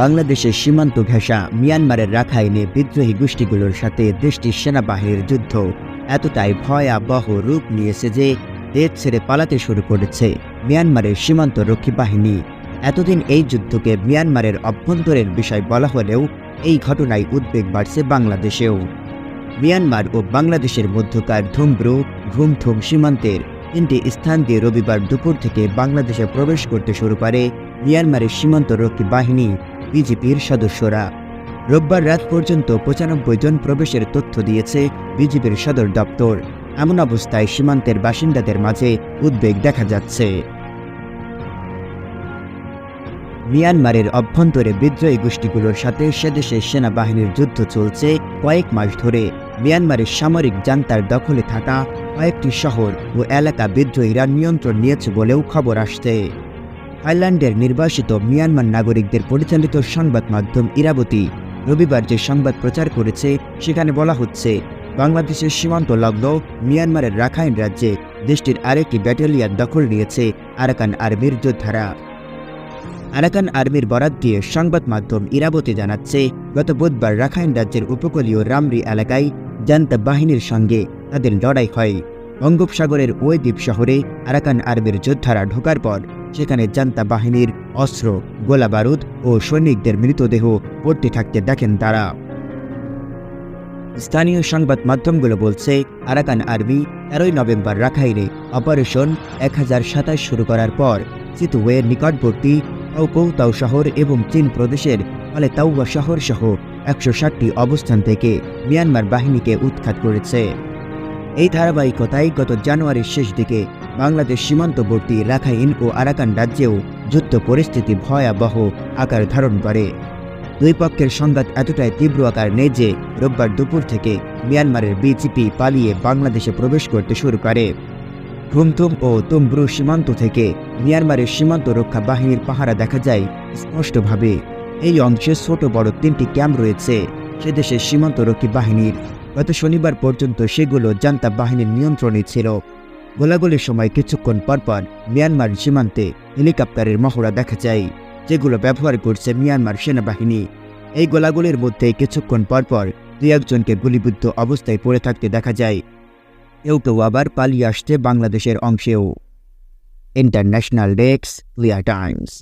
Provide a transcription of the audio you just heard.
বাংলাদেশের সীমান্ত ঘেঁষা মিয়ানমারের রাখাইনে বিদ্রোহী গোষ্ঠীগুলোর সাথে দেশটির সেনাবাহিনীর যুদ্ধ। এতটাই ভয়াবহ রূপ নিয়েছে যে দেশ ছেড়ে পালাতে শুরু করেছে মিয়ানমারের সীমান্ত রক্ষী বাহিনী। এতদিন এই যুদ্ধকে মিয়ানমারের অভ্যন্তরের বিষয় বলা হলেও এই ঘটনায় উদ্বেগ বাড়ছে বাংলাদেশেও। মিয়ানমার ও বাংলাদেশের মধ্যকার ধুমব্রু ঘুমথুম সীমান্তের তিনটি স্থান দিয়ে রবিবার দুপুর থেকে বাংলাদেশে প্রবেশ করতে শুরু করে মিয়ানমারের সীমান্তরক্ষী বাহিনী। বিজেপির সদস্যরা। রোববার রাত পর্যন্ত পঁচানব্বই জন প্রবেশের তথ্য দিয়েছে বিজেপির সদর দপ্তর। এমন অবস্থায় সীমান্তের বাসিন্দাদের মাঝে উদ্বেগ দেখা যাচ্ছে। মিয়ানমারের অভ্যন্তরে বিদ্রোহী গোষ্ঠীগুলোর সাথে সেদেশের সেনাবাহিনীর যুদ্ধ চলছে কয়েক মাস ধরে। মিয়ানমারের সামরিক জান্তার দখলে থাকা কয়েকটি শহর ও এলাকা বিদ্রোহীরা নিয়ন্ত্রণ নিয়েছে বলেও খবর আসছে। থাইল্যান্ডের নির্বাসিত মিয়ানমার নাগরিকদের পরিচালিত সংবাদ মাধ্যম ইরাবতী। রবিবার যে সংবাদ প্রচার করেছে, সেখানে বলা হচ্ছে, বাংলাদেশের সীমান্ত লগ্ন মিয়ানমারের রাখাইন রাজ্যে দেশটির আরেকটি ব্যাটালিয়ন দখল নিয়েছে আরাকান আর্মির যোদ্ধারা। আরাকান আর্মির বরাত দিয়ে সংবাদ মাধ্যম ইরাবতী জানাচ্ছে, গত বুধবার রাখাইন রাজ্যের উপকূলীয় রামরি এলাকায় জান্তা বাহিনীর সঙ্গে তাদের লড়াই হয়। বঙ্গোপসাগরের ওই দ্বীপ শহরে আরাকান আর্মির যোদ্ধারা ঢোকার পর, সেখানে জান্তা বাহিনীর অস্ত্র, গোলাবারুদ ও সৈনিকদের মৃতদেহ পড়তে থাকতে দেখেন তারা। স্থানীয় সংবাদ মাধ্যমগুলো বলছে, আরাকান আর্মি তেরোই নভেম্বর রাখাইনে অপারেশন এক হাজার সাতাশ শুরু করার পর চিতুওয়ের নিকটবর্তী তাও শহর এবং চীন প্রদেশের ফলে তাউয়া শহর সহ একশো ষাটটি অবস্থান থেকে মিয়ানমার বাহিনীকে উৎখাত করেছে। এই ধারাবাহিকতায় গত জানুয়ারির শেষ দিকে বাংলাদেশ সীমান্তবর্তী রাখাইন ও আরাকান রাজ্যেও যুদ্ধ পরিস্থিতি ভয়াবহ আকার ধারণ করে। দুই পক্ষের সংঘাত এতটাই তীব্র আকার নেই যে রোববার দুপুর থেকে মিয়ানমারের বিজিপি পালিয়ে বাংলাদেশে প্রবেশ করতে শুরু করে। ঘুমথুম ও তুমব্রু সীমান্ত থেকে মিয়ানমারের সীমান্ত রক্ষা বাহিনীর পাহারা দেখা যায় স্পষ্টভাবে। এই অংশে ছোট বড় তিনটি ক্যাম্প রয়েছে। সে দেশের সীমান্তরক্ষী বাহিনীর গত শনিবার পর্যন্ত সেগুলো জান্তা বাহিনীর নিয়ন্ত্রণে ছিল। গোলাগুলির সময় কিছুক্ষণ পরপর মিয়ানমার সীমান্তে হেলিকপ্টারের মহড়া দেখা যায়, যেগুলো ব্যবহার করছে মিয়ানমার সেনাবাহিনী। এই গোলাগুলির মধ্যে কিছুক্ষণ পরপর দুই একজনকে গুলিবিদ্ধ অবস্থায় পড়ে থাকতে দেখা যায়। কেউ কেউ আবার পালিয়ে আসছে বাংলাদেশের অংশেও। International desk, Clear Times.